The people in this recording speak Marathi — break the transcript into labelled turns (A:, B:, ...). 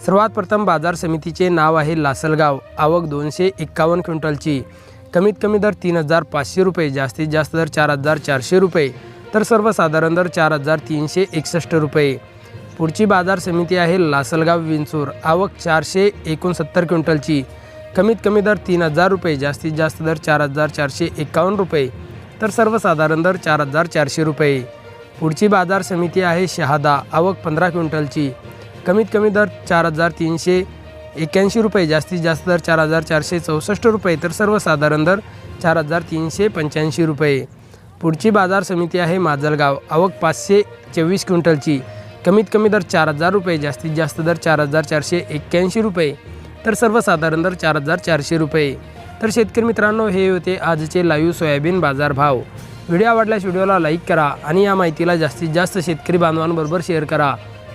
A: सर्वात प्रथम बाजार समितीचे नाव आहे लासलगाव. आवक दोनशे एक्कावन्न क्विंटलची. कमीत कमी दर तीन हजार पाचशे रुपये जास्तीत जास्त दर चार हजार चारशे रुपये तर सर्वसाधारण दर चार हजार तीनशे एकसष्ट रुपये. पुढची बाजार समिती आहे लासलगाव विंचूर. आवक चारशे एकोणसत्तर क्विंटलची. कमीत कमी दर तीन हजार रुपये जास्तीत जास्त दर चार हजार चारशे एकावन्न रुपये तर सर्वसाधारण दर चार हजार चारशे रुपये. पुढची बाजार समिती आहे शहादा. आवक पंधरा क्विंटलची. कमीत कमी दर चार हजार तीनशे एक्याऐंशी रुपये जास्तीत जास्त दर चार हजार चारशे चौसष्ट रुपये तर सर्वसाधारण दर चार हजार तीनशे पंच्याऐंशी रुपये. पुढची बाजार समिती आहे माजलगाव. आवक पाचशे चोवीस क्विंटलची. कमीत कमी दर चार हजार रुपये जास्तीत जास्त दर चार हजार चारशे एक्क्याऐंशी रुपये तर सर्वसाधारण दर चार हजार चारशे रुपये. तर शेतकरी मित्रांनो हे होते आजचे लाईव्ह सोयाबीन बाजार भाव व्हिडिओ आवडल्यास व्हिडिओला लाईक करा आणि या माहितीला जास्तीत जास्त शेतकरी बांधवांबरोबर शेअर करा.